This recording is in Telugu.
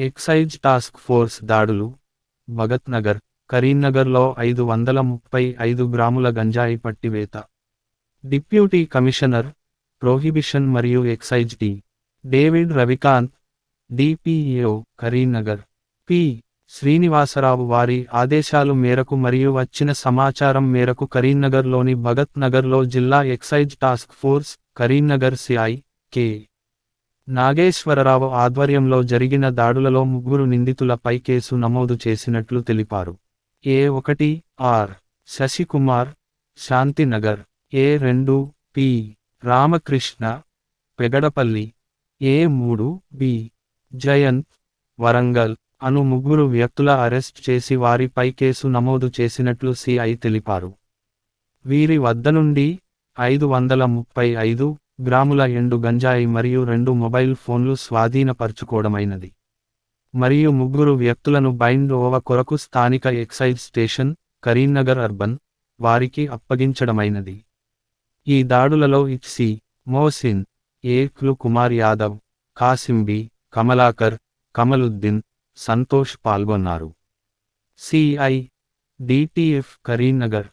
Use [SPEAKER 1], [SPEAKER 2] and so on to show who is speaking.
[SPEAKER 1] ఎక్సైజ్ టాస్క్ ఫోర్స్ దాడులు భగత్నగర్ కరీంనగర్లో ఐదు వందల ముప్పై ఐదు గ్రాముల గంజాయి పట్టివేత. డిప్యూటీ కమిషనర్ ప్రోహిబిషన్ మరియు excise D David Ravikanth DPO Karimnagar. P. Srinivasarao వారి ఆదేశాలు మేరకు మరియు వచ్చిన సమాచారం మేరకు కరీంనగర్లోని భగత్ నగర్లో జిల్లా excise task force Karimnagar CI K. Nageswararao ఆధ్వర్యంలో జరిగిన దాడులలో ముగ్గురు నిందితులపై కేసు నమోదు చేసినట్లు తెలిపారు. ఏ ఒకటి ఆర్ శశికుమార్ శాంతినగర్ ఏ రెండు పి రామకృష్ణ పెగడపల్లి ఏ మూడు బి జయంత్ వరంగల్ అను ముగ్గురు వ్యక్తుల అరెస్ట్ చేసి వారిపై కేసు నమోదు చేసినట్లు సిఐ తెలిపారు. వీరి వద్ద నుండి ఐదు వందల ముప్పై ఐదు గ్రాముల ఎండు గంజాయి మరియు రెండు మొబైల్ ఫోన్లు స్వాధీనపరచుకోవడమైనది. మరియు ముగ్గురు వ్యక్తులను బైండ్ ఓవ కొరకు స్థానిక ఎక్సైజ్ స్టేషన్ కరీంనగర్ అర్బన్ వారికి అప్పగించడమైనది. ఈ దాడులలో ఇచ్సి మోసిన్ ఏక్లు కుమార్ యాదవ్ కాసింబి కమలాకర్ కమలుద్దీన్ సంతోష్ పాల్గొన్నారు. CI DTF Karimnagar.